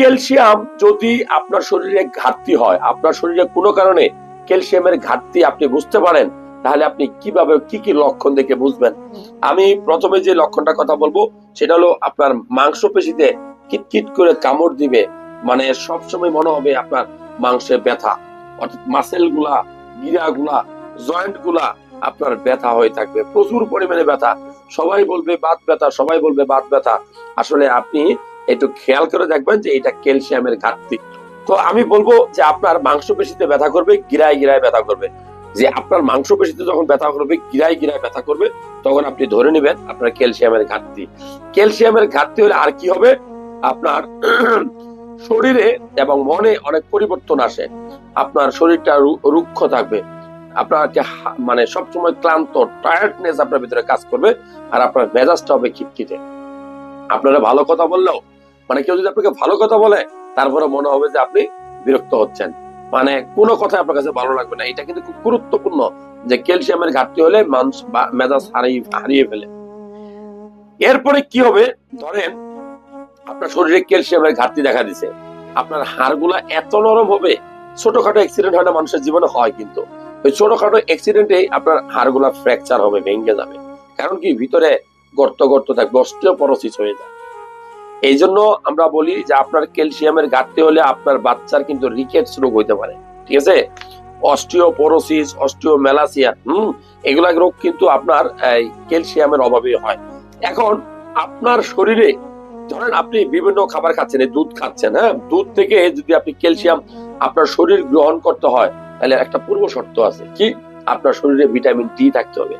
Calcium যদি আপনার শরীরে ঘাটতি হয়, আপনার শরীরে কোনো কারণে ক্যালসিয়ামের ঘাটতি আপনি বুঝতে পারেন, তাহলে আপনি কীভাবে, কি কি লক্ষণ দেখে বুঝবেন? আমি প্রথমে যে লক্ষণটা কথা বলব, সেটা হলো আপনার মাংসপেশিতে কিটকিট করে কামড় দিবে মানে সবসময় মনে হবে আপনার মাংসে ব্যথা। অর্থাৎ মাসেলগুলা গিরা গুলা জয়েন্টগুলা আপনার ব্যথা হয়ে থাকবে, প্রচুর পরিমাণে ব্যথা। সবাই বলবে বাত ব্যথা, সবাই বলবে বাত ব্যথা। আসলে আপনি একটু খেয়াল করে দেখবেন যে এটা ক্যালসিয়ামের ঘাটতি। তো আমি বলব যে আপনার মাংসপেশিতে ব্যথা করবে, গিরায় গিরায় ব্যথা করবে। যে আপনার মাংসপেশিতে যখন ব্যথা করবে, গিরায় গিরায় ব্যথা করবে, তখন আপনি ধরে নেবেন আপনার ক্যালসিয়ামের ঘাটতি। ক্যালসিয়ামের ঘাটতি হলে আর কি হবে? আপনার শরীরে এবং মনে অনেক পরিবর্তন আসে। আপনার শরীরটা রুক্ষ থাকবে। আপনাকে হা- মানে সবসময় ক্লান্ত টায়ার্ডনেস আপনার ভিতরে কাজ করবে, আর আপনার মেজাজটা হবে খিটখিটে। আপনারা ভালো কথা বললেও মানে কেউ যদি আপনাকে ভালো কথা বলে তারপরে মনে হবে যে আপনি বিরক্ত হচ্ছেন। মানে কোনো কথা আপনার কাছে ভালো লাগবে না। এটা কিন্তু খুব গুরুত্বপূর্ণ যে ক্যালসিয়ামের ঘাটতি হলে মানুষ মেজাজ হারিয়ে হারিয়ে ফেলে। এরপরে কি হবে? ধরেন, আপনার শরীরে ক্যালসিয়ামের ঘাটতি দেখা দিছে। আপনার হাড়গুলা এত নরম হবে, ছোটখাটো অ্যাক্সিডেন্ট হয় না, মানুষের জীবনে হয় কিন্তু। ওই ছোটখাটো অ্যাক্সিডেন্টে আপনার হাড়গুলা ফ্র্যাকচার হবে, ভেঙে যাবে। কারণ কি? ভিতরে গর্ত গর্ত থাকবে, অস্টিওপরোসিস হয়ে যায়। এই জন্য আমরা বলি যে আপনার ক্যালসিয়ামের ঘাটতি হলে আপনার বাচ্চার কিন্তু রিকেটস রোগ হইতে পারে, ঠিক আছে? অস্টিওপোরোসিস, অস্টিওমেলাসিয়া, হুম? এগুলা রোগ কিন্তু আপনার ক্যালসিয়ামের অভাবে হয়। এখন আপনার শরীরে, ধরেন আপনি বিভিন্ন খাবার খাচ্ছেন, এই দুধ খাচ্ছেন হ্যাঁ? দুধ থেকে যদি আপনি ক্যালসিয়াম আপনার শরীর গ্রহণ করতে হয়, তাহলে একটা পূর্ব শর্ত আছে। কি? আপনার শরীরে ভিটামিন ডি থাকতে হবে।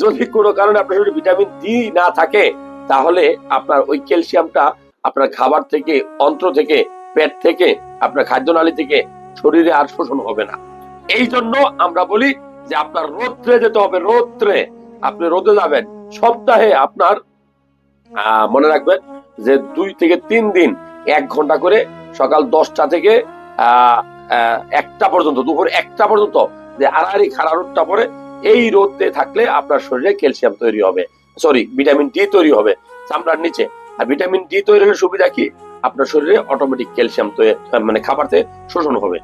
যদি কোনো কারণে আপনার শরীরে ভিটামিন ডি না থাকে, তাহলে আপনার ওই ক্যালসিয়ামটা আপনার খাবার থেকে, অন্ত্র থেকে, পেট থেকে, আপনার খাদ্যনালী থেকে শরীরে আর শোষণ হবে না। এই জন্য আমরা বলি যে আপনার রোদ্রে যেতে হবে, রোদ্রে। আপনি রোদে যাবেন, সপ্তাহে আপনার মনে রাখবেন যে দুই থেকে তিন দিন, এক ঘণ্টা করে সকাল দশটা থেকে একটা পর্যন্ত, দুপুর একটা পর্যন্ত, যে আড়াআড়ি খাড়া রোদটা পরে এই রোদে থাকলে আপনার শরীরে ক্যালসিয়াম তৈরি হবে। সরি ভিটামিন ডি তৈরি হবে। চামড়ার নিচে। আর ভিটামিন ডি তৈরি হলে সুবিধা কি? আপনার শরীরে অটোমেটিক ক্যালসিয়াম মানে খাবার শোষণ হবে।